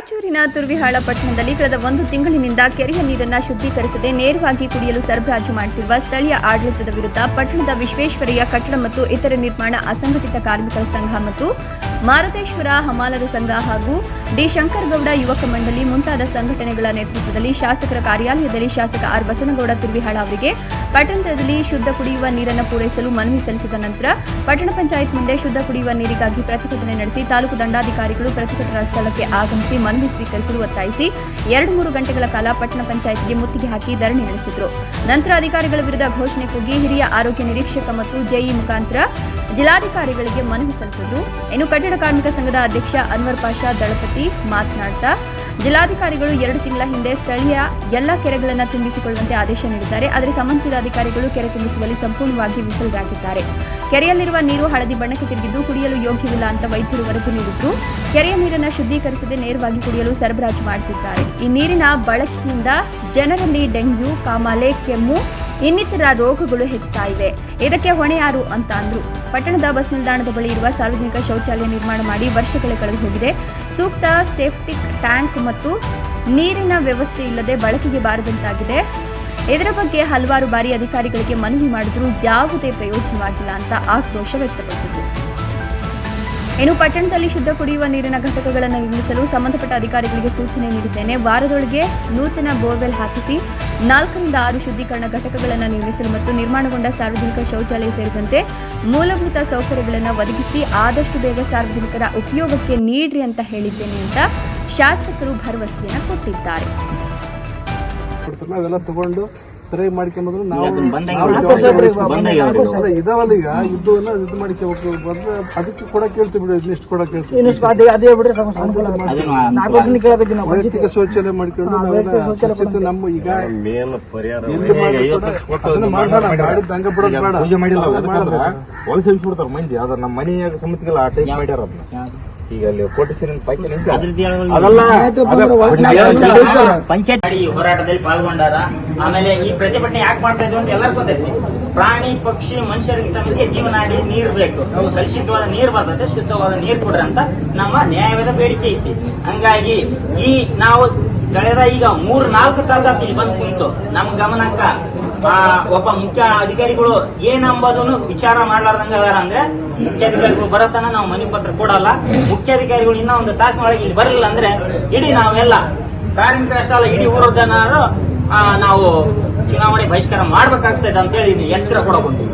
ರಾಯಚೂರಿನ ತುರ್ವಿಹಾಳ ಪಟ್ಟಣದಲ್ಲಿ ಕಳೆದ ಒಂದು ತಿಂಗಳಿನಿಂದ ಕೆರೆಯ ನೀರನ್ನು ಶುದ್ಧೀಕರಿಸದೆ ನೇರವಾಗಿ ಕುಡಿಯಲು ಸರಬರಾಜು ಮಾಡುತ್ತಿರುವ ಸ್ಥಳೀಯ ಆಡಳಿತದ ವಿರುದ್ಧ ಪಟ್ಟಣದ ವಿಶ್ವೇಶ್ವರಯ್ಯ ಕಟ್ಟಡ ಮತ್ತು ಇತರ ನಿರ್ಮಾಣ ಅಸಂಘಟಿತ ಕಾರ್ಮಿಕರ ಸಂಘ ಮತ್ತು ಮಾರುತೇಶ್ವರ ಹಮಾಲರ ಸಂಘ ಹಾಗೂ ಡಿ ಶಂಕರಗೌಡ ಯುವಕ ಮಂಡಳಿ ಮುಂತಾದ ಸಂಘಟನೆಗಳ ನೇತೃತ್ವದಲ್ಲಿ ಶಾಸಕರ ಕಾರ್ಯಾಲಯದಲ್ಲಿ ಶಾಸಕ ಆರ್ ಬಸನಗೌಡ ತುರ್ವಿಹಾಳ ಅವರಿಗೆ ಪಟ್ಟಣದಲ್ಲಿ ಶುದ್ಧ ಕುಡಿಯುವ ನೀರನ್ನು ಪೂರೈಸಲು ಮನವಿ ಸಲ್ಲಿಸಿದ ನಂತರ ಪಟ್ಟಣ ಪಂಚಾಯತ್ ಮುಂದೆ ಶುದ್ಧ ಕುಡಿಯುವ ನೀರಿಗಾಗಿ ಪ್ರತಿಭಟನೆ ನಡೆಸಿ ತಾಲೂಕು ದಂಡಾಧಿಕಾರಿಗಳು ಪ್ರತಿಭಟನಾ ಸ್ಥಳಕ್ಕೆ ಆಗಮಿಸಿ ಮನವಿ ಸ್ವೀಕರಿಸಲು ಒತ್ತಾಯಿಸಿ ಎರಡು ಮೂರು ಗಂಟೆಗಳ ಕಾಲ ಪಟ್ಟಣ ಪಂಚಾಯತ್ಗೆ ಮುತ್ತಿಗೆ ಹಾಕಿ ಧರಣಿ ನಡೆಸಿದ್ರು. ನಂತರ ಅಧಿಕಾರಿಗಳ ವಿರುದ್ಧ ಘೋಷಣೆ ಕೂಗಿ ಹಿರಿಯ ಆರೋಗ್ಯ ನಿರೀಕ್ಷಕ ಮತ್ತು ಜೆಇ ಮುಖಾಂತರ ಜಿಲ್ಲಾಧಿಕಾರಿಗಳಿಗೆ ಮನವಿ ಸಲ್ಲಿಸಿದ್ರು. ಇನ್ನು ಕಟ್ಟಡ ಕಾರ್ಮಿಕ ಸಂಘದ ಅಧ್ಯಕ್ಷ ಅನ್ವರ್ ಪಾಷಾ ದಳಪತಿ ಮಾತನಾಡ್ತಾ ಜಿಲ್ಲಾಧಿಕಾರಿಗಳು ಎರಡು ತಿಂಗಳ ಹಿಂದೆ ಸ್ಥಳೀಯ ಎಲ್ಲ ಕೆರೆಗಳನ್ನು ತುಂಬಿಸಿಕೊಳ್ಳುವಂತೆ ಆದೇಶ ನೀಡಿದ್ದಾರೆ. ಆದರೆ ಸಂಬಂಧಿಸಿದ ಅಧಿಕಾರಿಗಳು ಕೆರೆ ತುಂಬಿಸುವಲ್ಲಿ ಸಂಪೂರ್ಣವಾಗಿ ವಿಫಲರಾಗಿದ್ದಾರೆ. ಕೆರೆಯಲ್ಲಿರುವ ನೀರು ಹಳದಿ ಬಣ್ಣಕ್ಕೆ ತಿರುಗಿದ್ದು ಕುಡಿಯಲು ಯೋಗ್ಯವಿಲ್ಲ ಅಂತ ವೈದ್ಯರು ವರದಿ ನೀಡಿದ್ರು. ಕೆರೆಯ ನೀರನ್ನು ಶುದ್ಧೀಕರಿಸದೆ ನೇರವಾಗಿ ಕುಡಿಯಲು ಸರಬರಾಜು ಮಾಡುತ್ತಿದ್ದಾರೆ ಈ ನೀರಿನ ಬಳಕೆಯಿಂದ ಜನರಲ್ಲಿ ಡೆಂಗ್ಯೂ, ಕಾಮಾಲೆ, ಕೆಮ್ಮು ಇನ್ನಿತರ ರೋಗಗಳು ಹೆಚ್ಚುತ್ತಾ ಇವೆ. ಇದಕ್ಕೆ ಹೊಣೆ ಯಾರು ಅಂತ ಅಂದ್ರು. ಪಟ್ಟಣದ ಬಸ್ ನಿಲ್ದಾಣದ ಬಳಿ ಇರುವ ಸಾರ್ವಜನಿಕ ಶೌಚಾಲಯ ನಿರ್ಮಾಣ ಮಾಡಿ ವರ್ಷಗಳೇ ಕಳೆದು ಹೋಗಿದೆ. ಸೂಕ್ತ ಸೇಫ್ಟಿಕ್ ಟ್ಯಾಂಕ್ ಮತ್ತು ನೀರಿನ ವ್ಯವಸ್ಥೆ ಇಲ್ಲದೆ ಬಳಕೆಗೆ ಬಾರದಂತಾಗಿದೆ. ಇದರ ಬಗ್ಗೆ ಹಲವಾರು ಬಾರಿ ಅಧಿಕಾರಿಗಳಿಗೆ ಮನವಿ ಮಾಡಿದ್ರೂ ಯಾವುದೇ ಪ್ರಯೋಜನವಾಗಿಲ್ಲ ಅಂತ ಆಕ್ರೋಶ ವ್ಯಕ್ತಪಡಿಸಿದರು. ಇನ್ನು ಪಟ್ಟಣದಲ್ಲಿ ಶುದ್ಧ ಕುಡಿಯುವ ನೀರಿನ ಘಟಕಗಳನ್ನು ನಿರ್ಮಿಸಲು ಸಂಬಂಧಪಟ್ಟ ಅಧಿಕಾರಿಗಳಿಗೆ ಸೂಚನೆ ನೀಡಿದ್ದೇನೆ. ವಾರದೊಳಗೆ ನೂತನ ಬೋರ್ವೆಲ್ ಹಾಕಿಸಿ ನಾಲ್ಕರಿಂದ ಆರು ಶುದ್ಧೀಕರಣ ಘಟಕಗಳನ್ನು ನಿರ್ಮಿಸಲು ಮತ್ತು ನಿರ್ಮಾಣಗೊಂಡ ಸಾರ್ವಜನಿಕ ಶೌಚಾಲಯ ಸೇರಿದಂತೆ ಮೂಲಭೂತ ಸೌಕರ್ಯಗಳನ್ನು ಒದಗಿಸಿ ಆದಷ್ಟು ಬೇಗ ಸಾರ್ವಜನಿಕರ ಉಪಯೋಗಕ್ಕೆ ನೀಡ್ರಿ ಅಂತ ಹೇಳಿದ್ದೇನೆ ಅಂತ ಶಾಸಕರು ಭರವಸೆಯನ್ನು ಕೊಟ್ಟಿದ್ದಾರೆ. ಕೊಡ್ತಾರೆ. ನಾವೆಲ್ಲ ತಗೊಂಡು ಟ್ರೈ ಮಾಡ್ಕೊಂಬಂದ್ರೆ ನಾವು ಇದಾವಲ್ಲ ಈಗ ಇದ್ದು ಎಲ್ಲ ಇದು ಮಾಡ್ಕೋಬೇಕು ಬಂದ್ರೆ ಅದಕ್ಕೆ ಕೂಡ ಕೇಳ್ತೀವಿ ಬಿಡು ಇನ್ನಿಷ್ಟು ಕೂಡ ಕೇಳ್ತೀವಿ. ವೈಯಕ್ತಿಕ ಶೌಚಾಲಯ ಮಾಡ್ಕೊಂಡು ನಮ್ಮ ಈಗ ಮಾಡಿದ್ದು ಬಿಡೋದು ಬೇಡ. ಮಾಡಿಲ್ಲ ಬಿಡ್ತಾರ ಮಂದಿ. ಅದ್ರ ನಮ್ಮ ಮನೆಯಾಗ ಸಮಿತಿಗೆಲ್ಲ ಆ ಟೈಪ್ ಮಾಡ್ಯಾರ ಅದನ್ನ. ಈಗ ಅಲ್ಲಿ ಕೋಟೇಶ್ವರಿನ ಪೈಕಿ ನಿಂತ ಅದಲ್ಲ ಪಂಚಾಯತ್ ಹೋರಾಟದಲ್ಲಿ ಪಾಲ್ಗೊಂಡಾರ. ಆಮೇಲೆ ಈ ಪ್ರತಿಭಟನೆ ಯಾಕೆ ಮಾಡ್ತಾ ಇದ್ರು ಅಂತ ಎಲ್ಲರಿಗೂ ಗೊತ್ತೈತಿ. ಪ್ರಾಣಿ ಪಕ್ಷಿ ಮನುಷ್ಯರಿಗೆ ಸಮೇತ ಜೀವನಾಡಿ ನೀರು ಬೇಕು. ಕಲುಷಿತವಾದ ನೀರು ಬರ್ತದೆ ಶುದ್ಧವಾದ ನೀರು ಕೊಡ್ರಿ ಅಂತ ನಮ್ಮ ನ್ಯಾಯವಾದ ಬೇಡಿಕೆ ಐತಿ. ಹಂಗಾಗಿ ಈ ನಾವು ಕಳೆದ ಈಗ ಮೂರ್, ನಾಲ್ಕು ತಾಸ ಬಂದ್ ಕುಂತು. ನಮ್ ಗಮನಕ್ಕ ಒಬ್ಬ ಮುಖ್ಯ ಅಧಿಕಾರಿಗಳು ಏನಂಬುದನ್ನು ವಿಚಾರ ಮಾಡ್ಲಾರ್ದಂಗ ಅದಾರ ಅಂದ್ರೆ ಮುಖ್ಯಾಧಿಕಾರಿಗಳು ಬರತನ ನಾವು ಮನಿ ಪತ್ರ ಕೊಡಲ್ಲ. ಮುಖ್ಯಾಧಿಕಾರಿಗಳು ಇನ್ನ ಒಂದು ತಾಸಿನೊಳಗೆ ಇಲ್ಲಿ ಬರಲಿಲ್ಲ ಅಂದ್ರೆ ಇಡೀ ನಾವೆಲ್ಲ ಕಾರ್ಮಿಕ ಅಷ್ಟಲ್ಲ ಇಡೀ ಊರ ಜನರು ನಾವು ಚುನಾವಣೆ ಬಹಿಷ್ಕಾರ ಮಾಡ್ಬೇಕಾಗ್ತದೆ ಅಂತ ಹೇಳಿ ಎಚ್ಚರ ಕೊಡಬಹುದು